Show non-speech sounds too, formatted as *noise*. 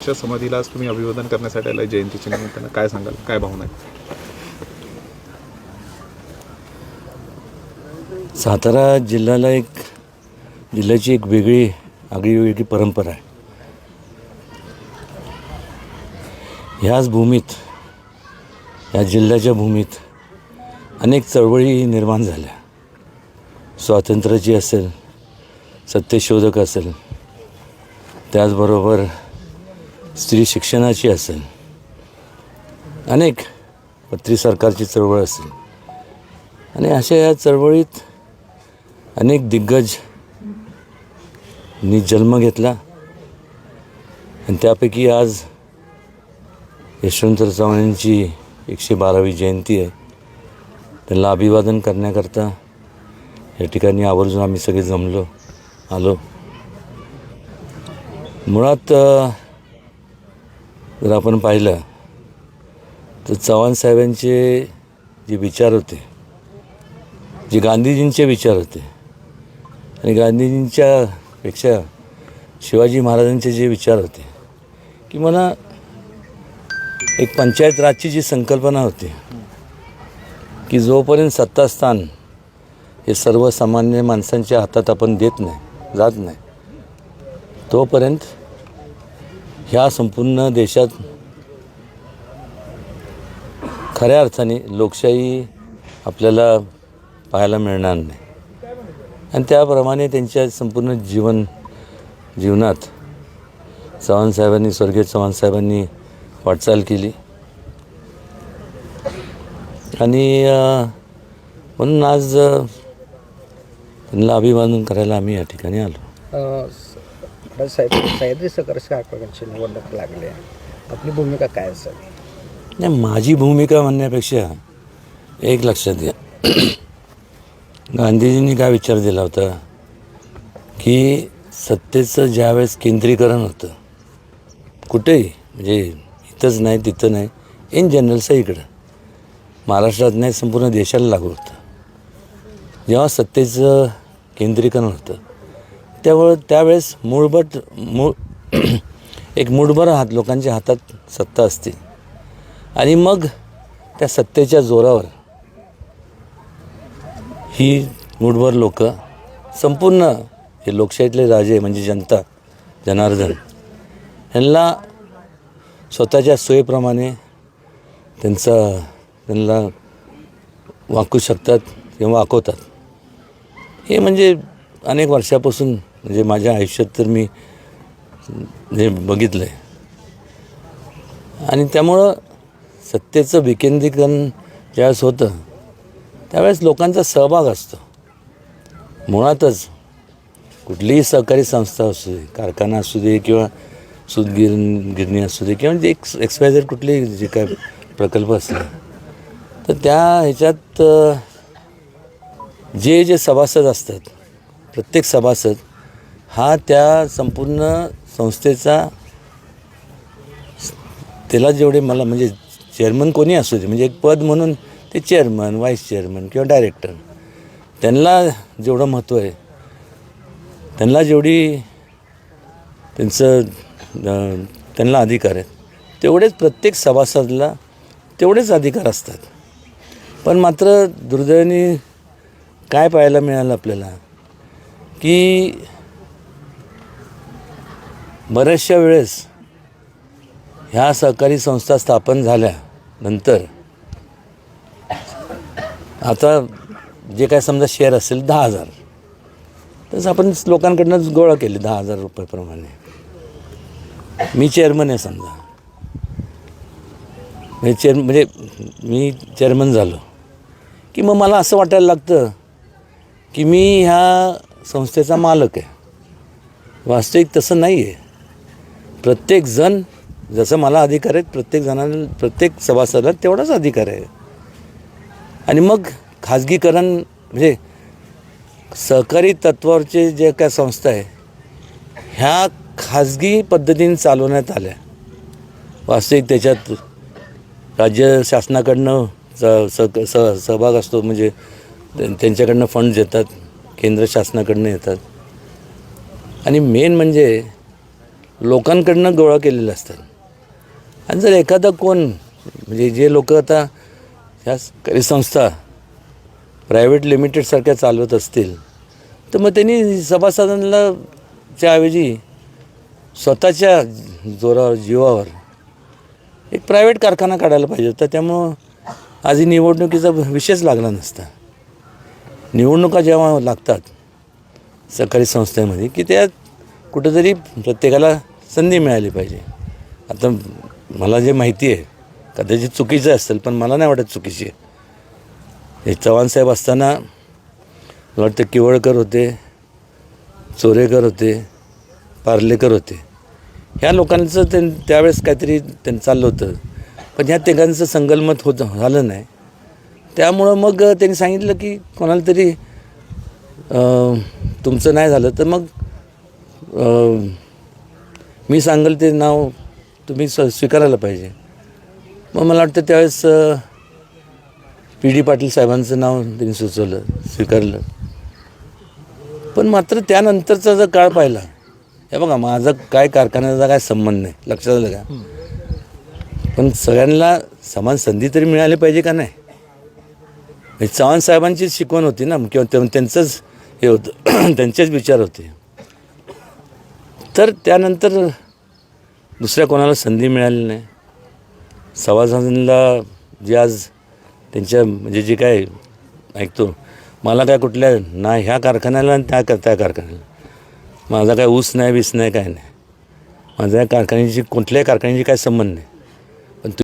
च्या समाधीला आज तुम्ही अभिवादन करण्यासाठी आला जयंतीच्या निमित्तानं. काय सांगाल? काय भावना आहे सातारा जिल्ह्याला एक जिल्ह्याची एक वेगळी आगळी वेगळी परंपरा आहे. ह्याच भूमीत या जिल्ह्याच्या भूमीत अनेक चळवळी निर्माण झाल्या. स्वातंत्र्याची असेल सत्यशोधक असेल त्याचबरोबर स्त्री शिक्षणाची असेल अनेक पत्री सरकारची चळवळ असेल आणि अशा या चळवळीत अनेक दिग्गज नी जन्म घेतला. आणि त्यापैकी आज यशवंतराव चव्हाणांची एकशे बारावी जयंती आहे. त्यांना अभिवादन करण्याकरता या ठिकाणी आवर्जून आम्ही सगळे जमलो आलो. मुळात जर आपण पाहिलं तर चव्हाण साहेबांचे जे विचार होते जे गांधीजींचे विचार होते आणि गांधीजींच्या पेक्षा शिवाजी महाराजांचे जे विचार होते की मला एक पंचायत राजची जी संकल्पना होती की जोपर्यंत सत्तास्थान हे सर्वसामान्य माणसांच्या हातात आपण देत नाही जात नाही तोपर्यंत ह्या संपूर्ण देशात खऱ्या अर्थाने लोकशाही आपल्याला पाहायला मिळणार नाही. आणि त्याप्रमाणे त्यांच्या संपूर्ण जीवन जीवनात चव्हाणसाहेबांनी स्वर्गीय चव्हाणसाहेबांनी वाटचाल केली. आणि म्हणून आज त्यांना अभिवादन करायला आम्ही या ठिकाणी आलो. अ, स- साहेब सह्याद्री सकर्ष आठवड्यांची निवडणूक लागली आहे. आपली भूमिका काय असेल? नाही माझी भूमिका म्हणण्यापेक्षा एक लक्षात घ्या. गांधीजींनी काय विचार दिला होता? की सत्तेचं ज्यावेळेस केंद्रीकरण होतं कुठेही म्हणजे इथंच नाही तिथं नाही इन जनरलचं इकडं. महाराष्ट्रात नाही संपूर्ण देशाला लागू होतं. जेव्हा सत्तेचं केंद्रीकरण होतं त्यामुळं त्यावेळेस मूळभट मूळ एक मूठभर हात लोकांच्या हातात सत्ता असते. आणि मग त्या सत्तेच्या जोरावर ही मूठभर लोक संपूर्ण हे लोकशाहीतले राजे म्हणजे जनता जनार्दन ह्यांना स्वतःच्या सोयीप्रमाणे त्यांचा त्यांना वाकू शकतात किंवा वाकवतात. हे म्हणजे अनेक वर्षापासून म्हणजे माझ्या आयुष्यात तर मी म्हणजे जे बघितलं आहे आणि त्यामुळं सत्तेचं विकेंद्रीकरण ज्यावेळेस होतं त्यावेळेस लोकांचा सहभाग असतो. मुळातच कुठलीही सहकारी संस्था असू दे कारखाना असू दे किंवा सूतगिर गिरणी असू दे किंवा जे एक्स एक्सपायझर कुठले जे काय प्रकल्प असले तर त्या ह्याच्यात जे जे सभासद असतात प्रत्येक सभासद हा त्या संपूर्ण संस्थेचा त्याला जेवढे मला म्हणजे चेअरमन कोणी असू दे म्हणजे एक पद म्हणून ते चेअरमन व्हाईस चेअरमन किंवा डायरेक्टर त्यांना जेवढं महत्त्व आहे त्यांना जेवढी त्यांचं त्यांना अधिकार आहेत तेवढेच प्रत्येक सभासदला तेवढेच अधिकार असतात. पण मात्र दुर्दैवाने काय पाहायला मिळालं आपल्याला की बऱ्याचशा वेळेस ह्या सहकारी संस्था स्थापन झाल्यानंतर आता जे काय समजा शेअर असेल दहा हजार. तसं आपण लोकांकडनंच गोळा केले दहा हजार रुपयाप्रमाणे मी चेअरमन आहे समजा. म्हणजे चेअर म्हणजे मी चेअरमन झालो. की मग मला असं वाटायला लागतं की मी ह्या संस्थेचा मालक आहे. वास्तविक तसं नाही आहे प्रत्येकजण जसं मला अधिकार आहेत प्रत्येक जणांना प्रत्येक सभासदाला तेवढाच अधिकार आहे. आणि मग खाजगीकरण म्हणजे सहकारी तत्वावरचे जे काय संस्था आहे ह्या खाजगी पद्धतीने चालवण्यात आल्या. वास्तविक त्याच्यात राज्य शासनाकडनं स स स सहभाग असतो म्हणजे त्यांच्याकडनं फंड्स येतात केंद्र शासनाकडनं येतात. आणि मेन म्हणजे लोकांकडनं गोळा केलेले असतात आणि जर एखादा कोण म्हणजे जे लोक आता ह्या काही संस्था प्रायव्हेट लिमिटेडसारख्या चालवत असतील तर मग त्यांनी सभासदांना च्या ऐवजी स्वतःच्या जोरावर जीवावर एक प्रायव्हेट कारखाना काढायला पाहिजे होता. त्यामुळं आज निवडणुकीचा विषयच लागला नसता. निवडणुका जेव्हा लागतात सहकारी संस्थेमध्ये की त्या कुठंतरी प्रत्येकाला संधी मिळाली पाहिजे. आता मला जे माहिती आहे कदाचित चुकीचं असेल पण मला नाही वाटत चुकीची हे हे चव्हाणसाहेब असताना मला वाटतं किवळकर होते चोरेकर होते पार्लेकर होते. ह्या लोकांचं ते त्यावेळेस काहीतरी त्यांनी चाललं होतं. पण ह्या तिघांचं संगलमत होत झालं नाही. त्यामुळं मग त्यांनी सांगितलं की कोणाला तरी तुमचं नाही झालं तर मग मी सांगेल ते नाव तुम्ही स स्वीकारायला पाहिजे. मग मला वाटतं त्यावेळेस पी डी पाटील साहेबांचं नाव त्यांनी सुचवलं स्वीकारलं. पण मात्र त्यानंतरचा जर काळ पाहिला हे बघा माझा काय कारखान्याचा काय संबंध नाही लक्षात आलं का? पण सगळ्यांना समान संधी तरी मिळाली पाहिजे का नाही? चव्हाण साहेबांचीच शिकवण होती ना किंवा त्या- त्यांचंच हे होतं *clears throat* त्यांचेच विचार होते. तर त्यानंतर दुसऱ्या कोणाला संधी मिळाली नाही. सभासदांना जे आज त्यांच्या म्हणजे जे काय ऐकतो मला काय कुठल्या ना ह्या कारखान्याला आणि त्या त्या कारखान्याला. माझा काय ऊस नाही बीस नाही काय नाही. माझ्या कारखान्याची कुठल्याही कारखान्याची काय संबंध नाही.